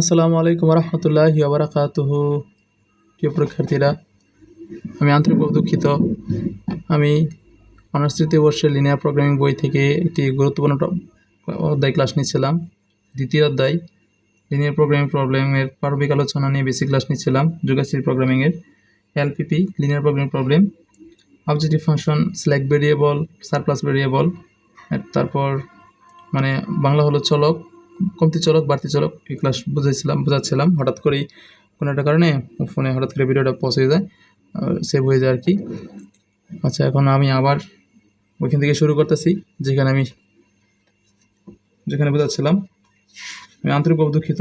আসসালামু আলাইকুম রহমতুল্লাহ বারাকাতুহ প্রিয় পরীক্ষার্থীরা, আমি আন্তরিকভাবে দুঃখিত। আমি অনার্স তৃতীয় বর্ষের লিনিয়ার প্রোগ্রামিং বই থেকে একটি গুরুত্বপূর্ণ অধ্যায় ক্লাস নিচ্ছিলাম। দ্বিতীয় অধ্যায় লিনিয়ার প্রোগ্রামিং প্রবলেমের প্রারম্ভিক আলোচনা নিয়ে বেসিক ক্লাস নিচ্ছিলাম যোগাশ্রী প্রোগ্রামিংয়ের LPP linear programming problem objective function slack variable surplus variable তারপর মানে বাংলা হলো চলক কমতি চলক, বাড়তি চলক, এই ক্লাস বুঝাইছিলাম, বোঝাচ্ছিলাম। হঠাৎ করেই কোনো একটা কারণে ফোনে হঠাৎ করে ভিডিওটা পৌঁছে যায় সেভ হয়ে যায় আর কি। আচ্ছা এখন আমি আবার ওইখান থেকে শুরু করতেছি, যেখানে আমি, যেখানে বোঝাচ্ছিলাম। আমি আন্তরিকভাবে দুঃখিত।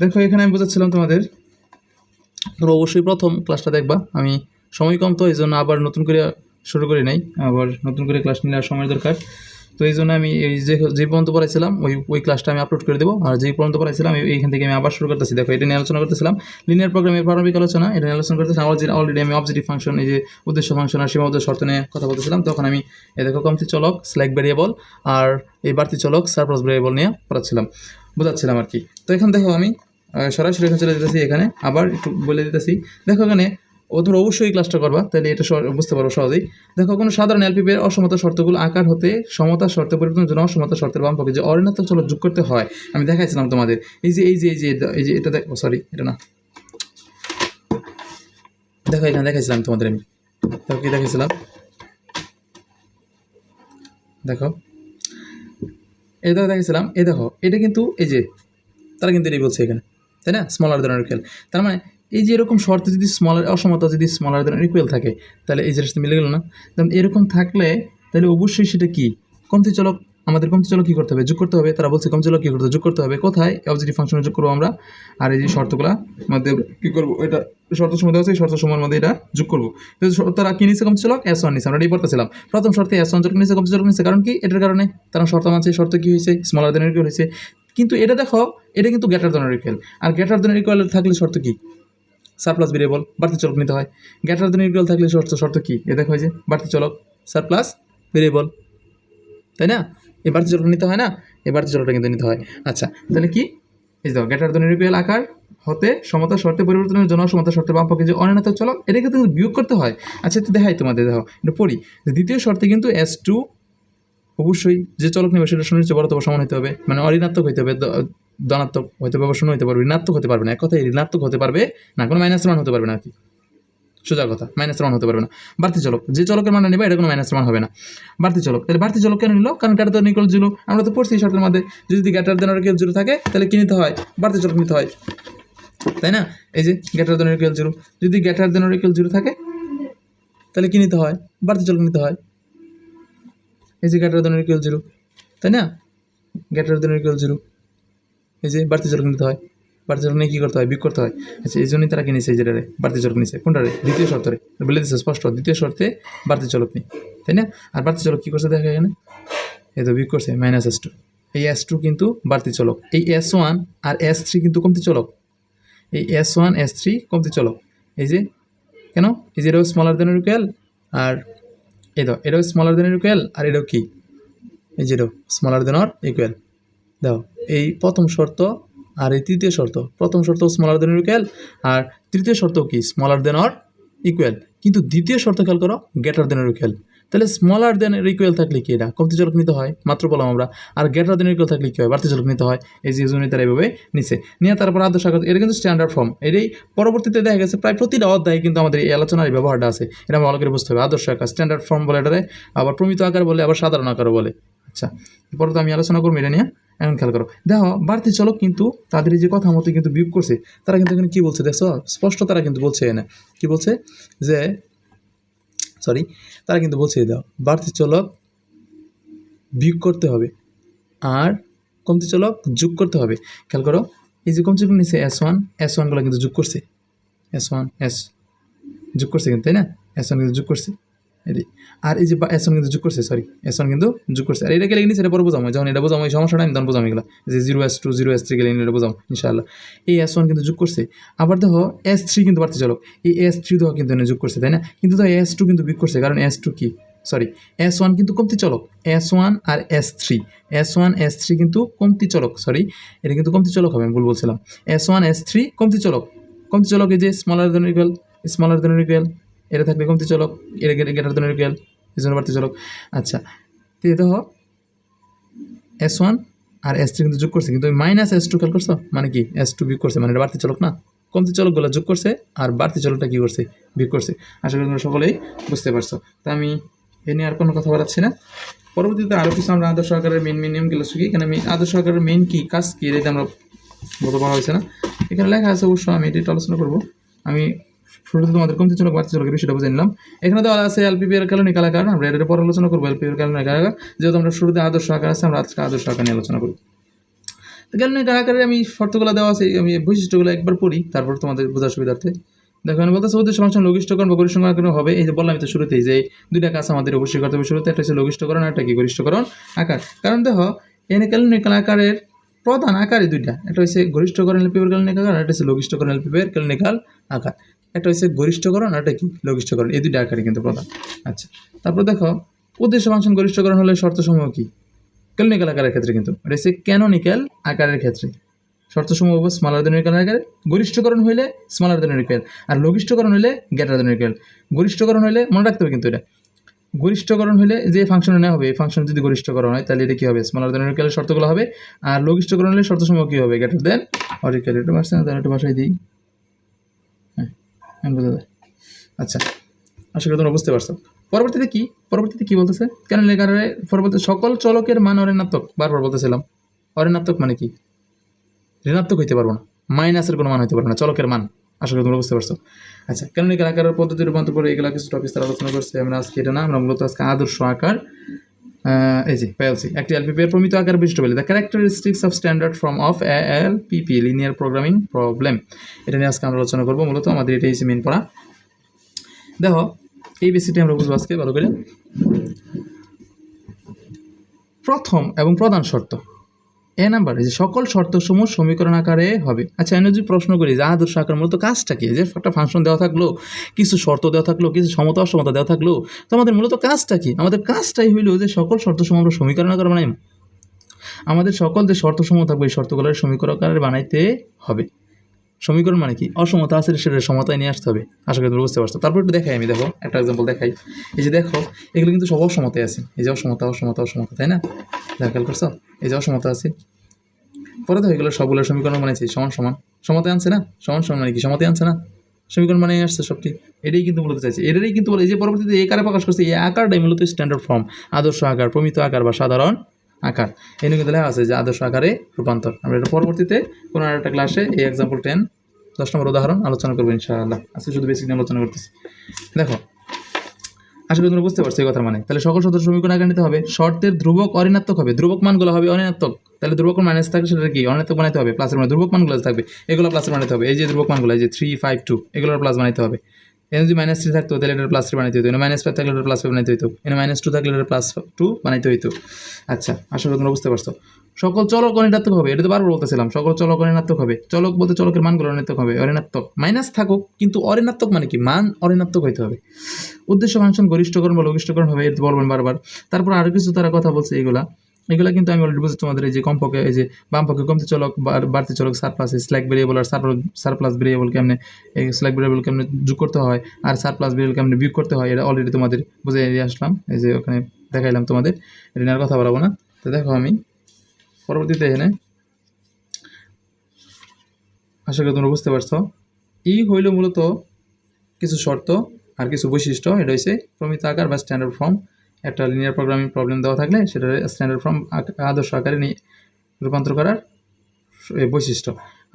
দেখো, এখানে আমি বোঝাচ্ছিলাম তোমাদের, তোমরা অবশ্যই প্রথম ক্লাসটা দেখবা। আমি সময় কম তো এই জন্য আবার নতুন করে শুরু করি নাই। আবার নতুন করে ক্লাস নিলে সময় দরকার। তো এই জন্য আমি এই যে যে পর্যন্ত পড়াইছিলাম, ওই ওই ক্লাসটা আমি আপলোড করে দেবো। আর যে পর্যন্ত পড়াইছিলাম এইখান থেকে আমি আবার শুরু করতেছি। দেখো, এটা নিয়ে আলোচনা করতেছিলাম। লিনিয়ার প্রোগ্রামের প্রারম্ভিক আলোচনা, এটা নিয়ে আলোচনা করতেছিলাম। অলরেডি আমি অবজেক্টিভ ফাংশন এই যে উদ্দেশ্য ফাংশন আর সীমাবদ্ধ শর্ত নিয়ে কথা বলতেছিলাম। তখন আমি এ দেখো, কমতি চলক স্ল্যাক ভেরিয়েবল আর এই বাড়তি চলক সারপ্লাস ভেরিয়েবল নিয়ে পড়াচ্ছিলাম। বোঝাচ্ছিলাম আর কি। তো এখন দেখো আমি সরাসরি এখানে চলে যেতেছি, এখানে আবার একটু বলে দিতেছি। দেখো এখানে ও তোমরা অবশ্যই ক্লাসটা করবা তাহলে এটা বুঝতে পারব সহজেই। দেখো, কোনো সাধারণ এলপিপি এর অসমতা শর্তগুলো আকার হতে সমতা শর্তে পরিবর্তনের জন্য অসমতা শর্তের বাম পক্ষে যে অঋণাত্মক চলক যোগ করতে হয়, আমি দেখাইছিলাম তোমাদের। এই যে এই যে এই যে এই যে, এটা দেখো সরি এটা না। দেখো, এখানে দেখাইছিলাম তোমাদের আমি। দেখো, কি দেখাইছিলাম? দেখো, এই দেখো, দেখাইছিলাম, এই দেখো, এটা কিন্তু এই যে, তারা কিন্তু এটাই বলছে এখানে, তাই না? স্মলার ধরনের খেল। তার মানে এই যে এরকম শর্তে যদি স্মলার অসমতা যদি স্মলার দেন ইকুয়াল থাকে, তাহলে এই জিনিসটা মিলে গেল না। যেমন এরকম থাকলে, তাহলে অবশ্যই সেটা কি? কমতি চলক, আমাদের কমতি চলক কী করতে হবে? যোগ করতে হবে। তারা বলছে কমতি চলক কী করতে হবে? যোগ করতে হবে। কোথায়? অবজেক্টিভ ফাংশনে যোগ করব আমরা। আর এই যে শর্তগুলা, মধ্যে কী করব? এটা শর্ত সময় দেওয়া আছে শর্ত সময়ের মধ্যে এটা যোগ করব। তারা কি নিচ্ছে কমতি চলক? এস ওয়ান নিচ্ছে আমরা এটাই পড়তেছিলাম। প্রথম শর্তে এস ওয়ান চলক নিচ্ছে কমতি চলক নিচ্ছে কারণ কি? এটার কারণে তারা শর্ত মানছে, শর্ত কী হয়েছে? স্মলার দেন হয়েছে। কিন্তু এটা দেখো, এটা কিন্তু গ্যাটার দেনের ইকুয়াল আর গ্যাটার দেনের ইকুয়াল থাকলে শর্ত কি? সারপ্লাস ভেরিয়েবল, বাড়তি চলক নিতে হয়। গ্যাটার দেনের ইকুয়াল থাকলে শর্ত শর্ত কি? এ দেখো এই যে, বাড়তি চলক, সারপ্লাস ভেরিয়েবল। তাই না? এই বাড়তি চলক নিতে হয় না? এই বাড়তি চলকটা কিন্তু নিতে হয়। আচ্ছা তাহলে কি? এই দেখো গ্যাটার দেনের ইকুয়াল আকার, হতে, সমতা, শর্তে, পরিবর্তনের জন্য সমতা, শর্তে, বাম পক্ষে যে অনির্ণাত্মক চলক এটা কিন্তু বিয়োগ করতে হয়। আচ্ছা তো দেখাই তোমাদের, দেখো, এটা পড়ি। দ্বিতীয় শর্তে কিন্তু এস টু অবশ্যই যে চলক নেবে সেটা শূন্য বড় অথবা সমান হতে হবে মানে অঋণাত্মক হতে হবে। ধনাত্মক হতে হবে বা শূন্য হতে পারবে, ঋণাত্মক হতে পারবে না। এক কথায় ঋণাত্মক হতে পারবে না, কোনো মাইনাস মান হতে পারবে না কি। সোজা কথা মাইনাস মান হতে পারবে না। বাড়তি চলক, যে চলকের মান নেবে, এটা কোনো মাইনাস মান হবে না। বাড়তি চলক, তাহলে বাড়তি চলক কেন নিল? কারণ গ্যাটার দেন ইকুয়াল জিরো আমরা তো পড়ছি শর্তের মধ্যে। যদি গ্যাটার দেন ইকুয়াল জিরো থাকে, তাহলে কি নিতে হয়? বাড়তি চলক নিতে হয়। তাই না? এই যে গ্যাটার দেন ইকুয়াল জিরো যদি গ্যাটার দেন ইকুয়াল জিরো থাকে, তাহলে কি নিতে হয়? বাড়তি চলক নিতে হয়। এই যে গ্যাটার দেন ইকুয়াল জিরো তাই না? গ্যাটার দেন ইকুয়াল জিরো এই যে বাড়তি চলক নিতে হয়, বাড়তি চলক নিয়ে কী করতে হয় বিক করতে হয়। আচ্ছা এই জন্যই তারা কি নিছে এই যেটারে বাড়তি চলক নিছে কোনটারে দ্বিতীয় শর্তরে বলে দিচ্ছে স্পষ্ট। দ্বিতীয় শর্তে বাড়তি চলক নেই তাই না? আর বাড়তি চলক কী করছে দেখা এখানে। এই তো বিক করছে মাইনাস এস টু এই এস টু কিন্তু বাড়তি চলক। এই এস ওয়ান আর এস থ্রি কিন্তু কমতি চলক। এই এস ওয়ান এস থ্রি কমতি চলক। এই যে, কেন? এই যে এটাও স্মলার দেন ইকুয়াল আর এই দাও এটাও স্মলার দেন ইকুয়াল আর এটাও কি? এই যে এটাও স্মলার দেন ইকুয়াল দাও। এই প্রথম শর্ত আর এই তৃতীয় শর্ত। প্রথম শর্ত স্মলার দেন ইকুয়াল আর তৃতীয় শর্ত কি? স্মলার দেন অর ইকুয়াল কিন্তু দ্বিতীয় শর্ত খেয়াল করো গ্রেটার দেন ইকুয়াল তাহলে স্মলার দেন ইকুয়াল থাকলে কি এটা? কমতি চলক নিতে হয়, মাত্র বললাম আমরা। আর গ্রেটার দেন ইকুয়াল থাকলে কি হয়? বাড়তি চলক নিতে হয়। এই যে জন্য তারা এইভাবে নিচে নিয়ে তারপর আদর্শ আকার, এটা কিন্তু স্ট্যান্ডার্ড ফর্ম এটাই পরবর্তীতে দেখা গেছে প্রায় প্রতিটা অধ্যায়ে কিন্তু আমাদের এই আলোচনার ব্যবহারটা আছে। এটা আমরা ভালো করে বুঝতে হবে। আদর্শ আকার স্ট্যান্ডার্ড ফর্ম বলে এটারে আবার প্রমিত আকার বলে, আবার সাধারণ আকার বলে। আচ্ছা এরপর তো আমি আলোচনা করব এটা নিয়ে। এখন খেয়াল করো। দেখো, বাড়তি চলক কিন্তু তাদের যে কথা মতো কিন্তু বিয়োগ করছে, তারা কিন্তু এখানে কী বলছে দেখছ? স্পষ্ট তারা কিন্তু বলছে এনে কী বলছে? যে সরি তারা কিন্তু বলছে দাও বাড়তি চলক বিয়োগ করতে হবে আর কমতি চলক যোগ করতে হবে। খেয়াল করো, এই যে কমতি চলক নিচ্ছে এস ওয়ান এস ওয়ানগুলো কিন্তু যোগ করছে। এস ওয়ান এস যোগ করছে কিন্তু, তাই না? এস ওয়ান কিন্তু যোগ করছে। এটাই আর এই যে এস ওয়ান কিন্তু যোগ করছে সরি এস ওয়ান কিন্তু যোগ করছে। আর এটা গেলে নিচ্ছে এটা পরে বোঝাম যখন এটা বোঝাম এই সমস্যাটা আমি তখন বোঝাম এগুলো। যে zero S two zero S three গেলে এটা বোঝাম ইনশাআল্লাহ। এই এস ওয়ান কিন্তু যোগ করছে। আবার দেখো এস থ্রি কিন্তু বাড়তে চলো। এই এস থ্রি দেখো কিন্তু যোগ করছে, তাই না? কিন্তু দেখো এস টু কিন্তু বিক করছে, কারণ এস টু কি? সরি এস ওয়ান কিন্তু কমতি চলক। এস ওয়ান আর S three S one S three কিন্তু কমতি চলক সরি এটা কিন্তু কমতি চলক হবে, আমি ভুল বলছিলাম। এস ওয়ান এস থ্রি কমতি চলক। কমতি চলক এই যে smaller than equal smaller than equal এটা থাকবে কমতি চলক, এটা গেটার দেন ইকুয়াল এই জন্য বাড়তি চলক। আচ্ছা তো এটা হ এস ওয়ান আর এস থ্রি কিন্তু যোগ করছে, কিন্তু মাইনাস এস টু খেয়াল করছ মানে কি? এস টু বিয়োগ করছে মানে এটা বাড়তি চলক না? কমতি চলকগুলো যোগ করছে আর বাড়তি চলকটা কী করছে? বিয়োগ করছে। আশা করি তোমরা সকলেই বুঝতে পারছ। তা আমি এ নিয়ে আর কোনো কথা বলাচ্ছি না। পরবর্তীতে আরও কিছু আমরা আদর্শ আকারের মেন মেন নিয়মগুলো শিখি। এখানে আদর্শ আকারের মেন কী, কাজ কী, এটা আমরা বলতে বলা হয়েছে না। এখানে লেখা আছে, অবশ্য আমি এটা আলোচনা করব। আমি শুরুতে তোমাদের কমতি চলক বাড়তি চলকের বিষয়টা বুঝে নিলাম। এখানে তো আছে এলপিপি এর কারণে কালাকার আমরা এটা পরে আলোচনা করব এলপি এর কারণে কালাকার যেহেতু আমরা শুরুতে আদর্শ আকার আছে, আমরা আজকে আদর্শ আকার নিয়ে আলোচনা করব। তো কারণে কালাকারের আমি শর্তগুলো দেওয়া আছে, আমি বৈশিষ্ট্যগুলো একবার পড়ি, তারপর তোমাদের বোঝার সুবিধার্থে। দেখো আমি বলতেছি উদ্দেশ্য, ফাংশন লঘিষ্ঠকরণ বা গরিষ্ঠকরণ হবে। এই যে বললাম তো শুরুতেই যে দুইটা কাজ আমাদের অবশ্যই করতে হবে শুরুতে, একটা হচ্ছে লঘিষ্ঠকরণ আর একটা কি, গরিষ্ঠকরণ, আকার। কারণ দেখো, এনে ক্যালনিক্যাল আকারের প্রধান আকারই দুইটা, একটা হচ্ছে গরিষ্ঠকরণ এলপিপের ক্যালনিক আকার আর একটা হচ্ছে লঘিষ্ঠকরণ এলপিপের ক্যালনিক্যাল আকার। একটা হচ্ছে গরিষ্ঠকরণ আর একটা কি? লঘিষ্ঠকরণ। এই দুইটা আকারই কিন্তু প্রধান। আচ্ছা তারপর দেখো, উদ্দেশ্য ফাংশন গরিষ্ঠকরণ হলে শর্তসমূহ কি? ক্যালনিক্যাল আকারের ক্ষেত্রে কিন্তু। এটা হচ্ছে ক্যানোনিক্যাল আকারের ক্ষেত্রে। শর্তসমূহ স্মলার দেন ইকুয়াল আকারে। গরিষ্ঠকরণ হইলে স্মলার দেন আর লঘিষ্ঠকরণ হইলে গ্রেটার দেন ইকুয়াল গরিষ্ঠকরণ হইলে, মনে রাখতে হবে কিন্তু এটা। গরিষ্ঠকরণ হলে যে ফাংশনে নেওয়া হবে, এই ফাংশন যদি গরিষ্ঠকরণ হয়, তাহলে এটা কী হবে? স্মলার দেন শর্তগুলো হবে। আর লঘিষ্ঠকরণ হলে শর্তসমূহ কী হবে? গ্রেটার দেন অর ইকুয়াল এটা পারছে তাহলে একটু বাসায় দিই। বোঝা যায়। আচ্ছা আশা করি তোমরা বুঝতে পারছ। পরবর্তীতে কি? পরবর্তীতে কি বলতেছে? কেন লেখারে পরবর্তী সকল চলকের মান অরেণাত্মক বারবার বলতেছিলাম। অরেণাত্মক মানে কি? ঋণাত্মক হইতে পারব না। মাইনাসের কোনো মান হইতে পারব না, চলকের মান। আশা করি তোমরা বুঝতে পারছ। আচ্ছা কেন লেখার আকারের পদ্ধতি রূপান্তর করে এগুলা কিছু টপিক তারা আলোচনা করছে? আমরা আজকে এটা না, আমরা মূলত আজকে আদর্শ আকার এই যে পেয়েছি একটি এলপিপি এর প্রমিত আকার বিশিষ্ট বলে the characteristics of standard form of L P P linear programming problem এটা নিয়ে আজকে আমরা আলোচনা করব। মূলত আমাদের এটাই হচ্ছে মেন পড়া। দেখো, এই বেসিকটি আমরা বুঝব আজকে, ভালো করে। প্রথম এবং প্রধান শর্ত। এ নাম্বার যে সকল শর্তসমূহ সমীকরণ আকারে হবে। আচ্ছা আমি যদি প্রশ্ন করি যে আদর্শ আকার মূলত কাজটা কি? যে একটা ফাংশন দেওয়া থাকল, কিছু শর্ত দেওয়া থাকল, কিছু সমতা অসমতা দেওয়া থাকল, তো আমাদের মূলত কাজটা কি? আমাদের কাজটাই হইল যে সকল শর্তসমূহ আমরা সমীকরণ আকারে বানাই আমাদের সকল যে শর্তসমূহ থাকবে, এই শর্তগুলোর সমীকরণ আকারে বানাইতে হবে। সমীকরণ মানে কি? অসমতা আছে, সেটা সমতায় নিয়ে আসতে হবে। আশা করি তুমি বুঝতে পারছ। তারপর একটু দেখাই আমি, দেখো, একটা এক্সাম্পল দেখাই। এই যে দেখো, এগুলো কিন্তু সব অসমতায় আছে। এই যে অসমতা অসমতা অসমতা, তাই না? দেখা খেয়াল করছ? এই যে অসমতা আছে। পরে তো এগুলো সবগুলো সমীকরণ বানাইছি সমান সমান। সমতায় আনছে না? সমান সমান মানে কি? সমতায় আনছে না? সমীকরণ মানে আসছে সবটি। এটাই কিন্তু বলতে চাইছে। এটাই কিন্তু বলে যে পরবর্তীতে এই আকারে প্রকাশ করছে? এই আকারটাই মূলত স্ট্যান্ডার্ড ফর্ম আদর্শ আকার, প্রমিত আকার বা সাধারণ আকার। এই নিয়ে কিন্তু লেখা আছে যে আদর্শ আকারে রূপান্তর। আমরা এটা পরবর্তীতে কোনো একটা ক্লাসে এই এক্সাম্পল টেন দশ নম্বর উদাহরণ আলোচনা করব ইনশাআল্লাহ। আজকে শুধু বেসিক আলোচনা করতেছি। দেখো আশা করি তোমরা বুঝতে পারছ এই কথার মানে। তাহলে সকল সদস্য সমীকরণ আগে নিতে হবে। শর্তের ধ্রুবক অঋণাত্মক হবে। ধ্রুবক মানগুলো হবে অঋণাত্মক। তাহলে ধ্রুবক মাইনাস থাকলে সেটা কি? অঋণাত্মক বানাতে হবে। প্লাসের মানে ধ্রুবক মানগুলো থাকবে। এগুলো প্লাসের বানাতে হবে। এই যে ধ্রুবক মানগুলো, এই যে থ্রি ফাইভ টু এগুলোর প্লাস বানাতে হবে। এনে যদি মাইনাস থ্রি থাকতো, তাহলে এটা প্লাস থ্রি বানাইতে হতো এনে মাইনাস ফাইভ থাকলে এটা প্লাস ফাইভ বানাইতে হতো এনে মাইনাস টু থাকলে এটা প্লাস টু বানাইতে হতো আচ্ছা আশা করি তোমরা বুঝতে পারছ। সকল চলক অঋণাত্মক হবে, এটা তো বারবার বলতেছিলাম। সকল চলক অঋণাত্মক হবে। চলক বলতে চলকের মানগুলো অঋণাত্মক হবে, অঋণাত্মক। মাইনাস থাকুক, কিন্তু অঋণাত্মক মানে কি? মান অঋণাত্মক হইতে হবে। উদ্দেশ্য, ফাংশন গরিষ্ঠকরণ বা লঘিষ্ঠকরণ হবে এটা বলবেন বারবার। তারপর আরও কিছু তারা কথা বলছে, এগুলা। এগুলা কিন্তু আমি অলরেডি বুঝছি তোমাদের এই যে কমপক্ষে এই যে বাম পক্ষে কমতে চলক বাড়তি চলক সারপ্লাস স্ল্যাক ভেরিয়েবল আর সারপ্লাস ভেরিয়েবল কেমনে, এই স্ল্যাক ভেরিয়েবল কেমনে যোগ করতে হয় আর সারপ্লাস ভেরিয়েবল কেমনে বিয়োগ করতে হয়, এটা অলরেডি তোমাদের বুঝে আসলাম। এই যে ওখানে দেখাইলাম তোমাদের, এটা নিয়ে কথা বলাবো না। তো দেখো আমি, পরবর্তীতে এখানে, আশা করি তোমরা বুঝতে পারছ। ই হইল মূলত কিছু শর্ত আর কিছু বৈশিষ্ট্য, এটা হচ্ছে প্রমিত আকার বা স্ট্যান্ডার্ড ফর্ম একটা লিনিয়ার প্রোগ্রামিং প্রবলেম দেওয়া থাকলে সেটা স্ট্যান্ডার্ড ফর্ম আদর্শ আকারে নিয়ে রূপান্তর করার বৈশিষ্ট্য।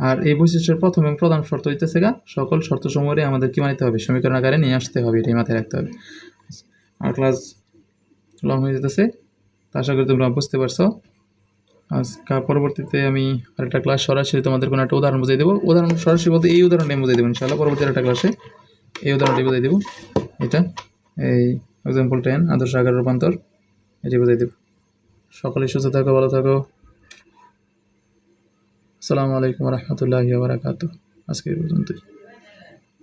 আর এই বৈশিষ্ট্যের প্রথম এবং প্রধান শর্ত হইতেছে গা, সকল শর্ত সমূহে আমাদের কি মানিতে হবে, সমীকরণ আকারে নিয়ে আসতে হবে, এটাই মাথায় রাখতে হবে। আর ক্লাস লং হয়ে যেতেছে, তা আশা করি তোমরা বুঝতে পারছ। আজকে পরবর্তীতে আমি আরেকটা ক্লাস সরাসরি তোমাদের কোনো একটা উদাহরণ বুঝিয়ে দেবো। উদাহরণ সরাসরি বলতে এই উদাহরণটা আমি বুঝিয়ে দেবো ইনশাআল্লাহ। পরবর্তী একটা ক্লাসে এই উদাহরণটি বুঝিয়ে দেবো। এটা এই এক্সাম্পল টেন আদর্শ আকার রূপান্তর। এটি বুঝিয়ে দেব। সকলে সুস্থ থাকো, ভালো থাকো। আসসালামু আলাইকুম রহমতুল্লাহ বারাকাতু আজকে পর্যন্তই।